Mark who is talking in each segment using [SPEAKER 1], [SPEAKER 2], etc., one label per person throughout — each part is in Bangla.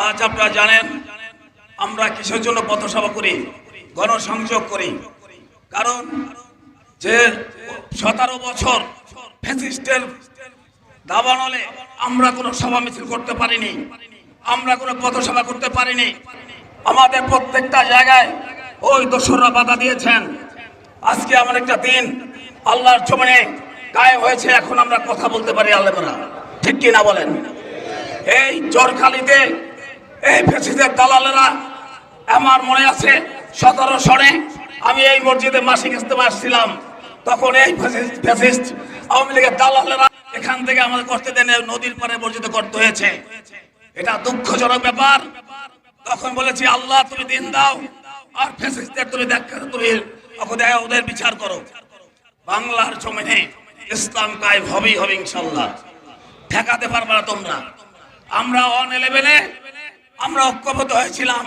[SPEAKER 1] আজ আপনারা জানেন, আমরা কিসের জন্য পথসভা করি? গণসংযোগ করি। কারণ যে সতেরো বছর ফ্যাসিস্টের দাবানলে আমরা কোনো সভা মিছিল করতে পারিনি, আমরা কোনো পথসভা করতে পারিনি। আমাদের প্রত্যেকটা জায়গায় ওই দোসররা বাধা দিয়েছেন। আজকে আমার একটা দিন, আল্লাহর জমিনে গায়ে হয়েছে, এখন আমরা কথা বলতে পারি আল্লাহরা ঠিক কি না বলেন? এই জোরখালিতে এই ফেসিদের দালালেরা, আমার মনে আছে, সতেরো সনে আমি এই মসজিদে মাসিক ইস্তেমা আসছিলাম। তখন এই ফ্যাসিস্ট আওয়ামী লীগের দালালেরা এখান থেকে আমাদের করতে দেন নদীর পারে মসজিদে করতে হয়েছে। এটা দুঃখজনক ব্যাপার। তখন বলেছি, আল্লাহ, তুমি দিন দাও, আর ফ্যাসিস্টদের তুমি দেখা, তুমি ওদের বিচার করো। বাংলার জমিনে ইসলাম কায়েম হবেই হবে ইনশাল্লাহ। ঠেকাতে পারবে না তোমরা। আমরা অন ইলেভেনে আমরা ঐক্যবদ্ধ হয়েছিলাম।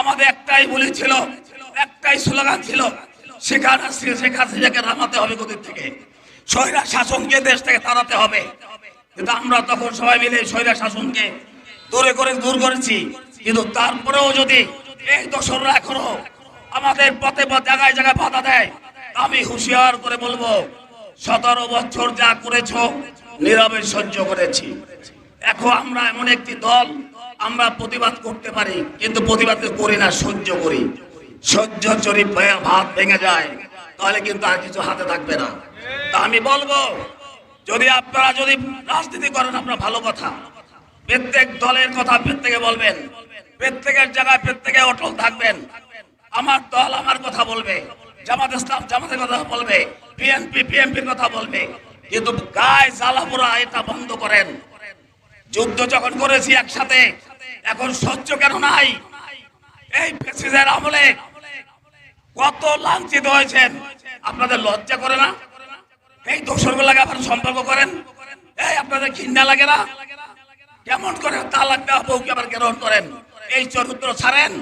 [SPEAKER 1] আমাদের একটাই বলি একটাই স্লোগান ছিল শেখার শেখ হাসিনাকে নামাতে হবে গদির থেকে। স্বৈরা শাসনকে দেশ থেকে তাড়াতে হবে। কিন্তু আমরা তখন সবাই মিলে স্বৈরা শাসনকে দূরে করে দূর করেছি। কিন্তু তারপরেও যদি এই দোসররা এখনও আমাদের পথে পথ জায়গায় জায়গায় বাধা দেয়, আমি হুঁশিয়ার করে বলব, সতেরো বছর যা করেছ নীরবে সহ্য করেছি। এখন আমরা এমন একটি দল আমরা প্রতিবাদ করতে পারি, কিন্তু প্রতিবাদ করি না, সহ্য করি। সহ্য, চরি ভয়ে- ভাত ভেঙে যায়, তাহলে কিন্তু আর কিছু হাতে থাকবে না। তা আমি বলব, যদি আপনারা যদি রাজনীতি করেন, আপনার ভালো কথা। প্রত্যেক দলের কথা প্রত্যেকে বলবেন। প্রত্যেকের জায়গায় প্রত্যেকে অটল থাকবেন। আমার দল আমার কথা বলবে। জামাত ইসলাম জামাতের কথা বলবে। বিএনপি, বিএনপির কথা বলবে। কিন্তু গায়ে জ্বালাপোড়া এটা বন্ধ করেন। যুদ্ধ যখন করেছি একসাথে এখন সহ্য কেন নাই? এই ফেসিসের আমলে কত লাঞ্ছিত হয়েছেন। আপনাদের লজ্জা করে না? এই দোসরগুলাকে আবার সম্পর্ক করেন। এই আপনাদের ঘৃণা লাগে না? কেমন করে তালাক দেওয়া বউকে আবার গ্রহণ করেন? এই চরিত্র ছাড়েন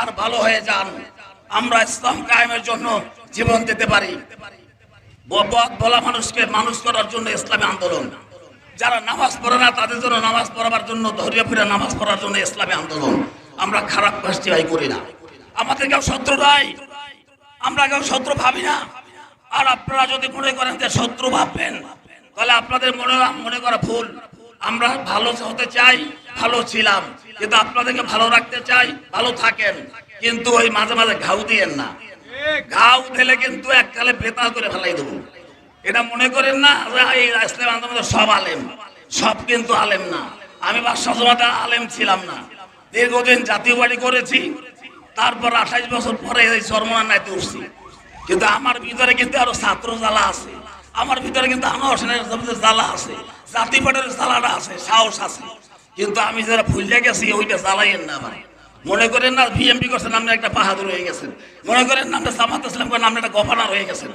[SPEAKER 1] আর ভালো হয়ে যান। আমরা ইসলাম কায়েমের জন্য জীবন দিতে পারি। বলা মানুষকে মানুষ করার জন্য ইসলামী আন্দোলন। যারা নামাজ পড়ে না, তাদের জন্য নামাজ পড়াবার জন্য, ধরিয়া ফিরে নামাজ পড়ার জন্য ইসলামী আন্দোলন। আমরা খারাপ কাজটি ভাই করি না। আমাদের কেউ শত্রু নাই। আমরা কেউ শত্রু ভাবি না। আর আপনারা যদি মনে করেন যে শত্রু ভাববেন, তাহলে আপনাদের মনে মনে করা ভুল। আমরা ভালো হতে চাই, ভালো ছিলাম। কিন্তু আপনাদেরকে ভালো রাখতে চাই, ভালো থাকেন। কিন্তু ওই মাঝে মাঝে ঘাউ দিয়েন না। ঘাউ দিলে কিন্তু এককালে বেতাল করে ফেলাই দেবো। এটা মনে করেন না এই ইসলাম আন্দোলনের সব আলেম। সব কিন্তু আলেম না। আমি বাদশাহ আলেম ছিলাম না। দীর্ঘদিন জাতীয় বাড়ি করেছি, তারপর আঠাইশ বছর পরে এই চরমনার নাইতে উঠছি। কিন্তু আমার ভিতরে কিন্তু আরও ছাত্র জ্বালা আছে। আমার ভিতরে কিন্তু জ্বালা আছে। জাতি পাটের জ্বালাটা আছে, সাহস আছে। কিন্তু আমি যারা ভুলে গেছি, ওইটা জ্বালাইয়েন না আমার মনে করেন না বিএমপি করছেন আপনি একটা বাহাদুর হয়ে গেছেন। মনে করেন না আপনি জামাত ইসলাম করেন আপনি একটা গভর্নর হয়ে গেছেন।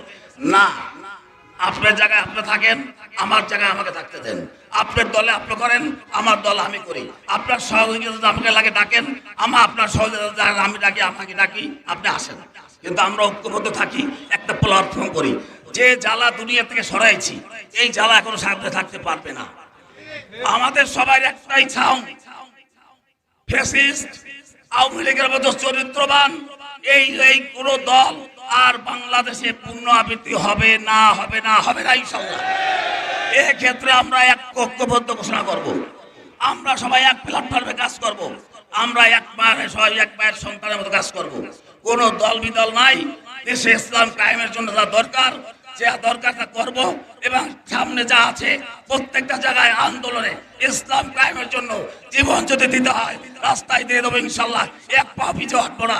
[SPEAKER 1] না। আপনার জায়গায় আপনি থাকেন, আমার জায়গায় আমাকে থাকতে দেন। আপনার দলে আপনি করেন, আমার দল আমি করি। আপনার সহযোগিতা যদি আমাকে লাগে ডাকেন, আমার আপনার সহযোগিতা আমি ডাকি আমাকে ডাকি, আপনি আসেন। কিন্তু আমরা ঐক্যবদ্ধ থাকি, একটা প্ল্যাটফর্ম করি। যে জ্বালা দুনিয়া থেকে সরাইছি, এই জ্বালা এখনও সাথে থাকতে পারবে না। আমাদের সবাই একটাই ছাউ ফেসিস্ট আওয়ামী লীগের মতো চরিত্রবান, এই এই কোন দল আর বাংলাদেশে পূর্ণ আবৃত্তি হবে না হবে না হবে না ইনশাল্লাহ এক্ষেত্রে আমরা এক ঐক্যবদ্ধ ঘোষণা করব। আমরা সবাই এক প্ল্যাটফর্মে কাজ করব। আমরা এক পায়ের সবাই এক পায়ের সন্তানের মতো কাজ করব। কোন দল বিদল নাই দেশে ইসলাম কায়েমের জন্য যা দরকার যা দরকার তা করব এবং সামনে যা আছে প্রত্যেকটা জায়গায় আন্দোলনে ইসলাম কায়েমের জন্য জীবন যদি দিতে হয় রাস্তায় দিয়ে দেবো ইনশাল্লাহ এক পা পিছু হাঁটবো না